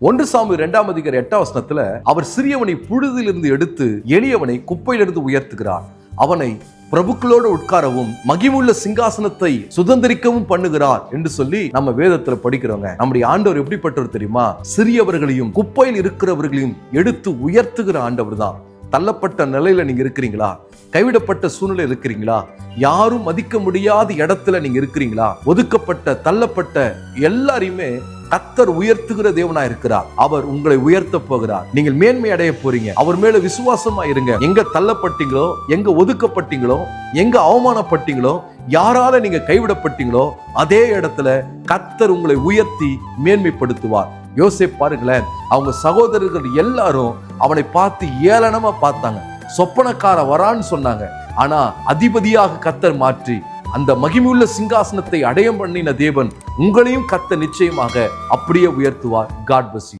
ஒன்று சாமி இரண்டாம் அதிகார எட்டாம் வசனத்துல அவர் சிறியவனை புழுதிலிருந்து எடுத்து எளியவனை குப்பையிலிருந்து உயர்த்துகிறார். அவனை பிரபுக்களோடு உட்காரவும் மகிமுள்ள சிங்காசனத்தை சுதந்திரிக்கவும் பண்ணுகிறார் என்று சொல்லி நம்ம வேதத்துல படிக்கிறோங்க நம்முடைய ஆண்டவர் எப்படிப்பட்டவர் தெரியுமா? சிறியவர்களையும் குப்பையில் இருக்கிறவர்களையும் எடுத்து உயர்த்துகிற ஆண்டவர் தான். தள்ளப்பட்ட நிலையில நீங்க இருக்கிறீங்களா? கைவிடப்பட்ட சூழ்நிலை இருக்கிறீங்களா? யாரும் மதிக்க முடியாத இடத்துல நீங்க இருக்கிறீங்களா? ஒதுக்கப்பட்ட தள்ளப்பட்ட எல்லாரையுமே கத்தர் உயர்த்துகிற தேவனா இருக்கிறார். அவர் உங்களை உயர்த்த போகிறார். நீங்கள் மேன்மை அடைய போறீங்க. அவர் மேல விசுவாசமா இருங்க. எங்க தள்ளப்பட்டீங்களோ எங்க ஒதுக்கப்பட்டீங்களோ எங்க அவமானப்பட்டீங்களோ யாரால நீங்க கைவிடப்பட்டீங்களோ அதே இடத்துல கத்தர் உங்களை உயர்த்தி மேன்மைப்படுத்துவார். யோசிப் பாருங்களேன். அவங்க சகோதரர்கள் எல்லாரும் அவனை பார்த்து ஏளனமா பார்த்தாங்க. சொப்பனக்கார வரான்னு சொன்னாங்க. ஆனா அதிபதியாக கத்தர் மாற்றி அந்த மகிமையுள்ள சிங்காசனத்தை அடையம் பண்ணின தேவன் உங்களையும் கத்த நிச்சயமாக அப்படியே உயர்த்துவார். காட் பசி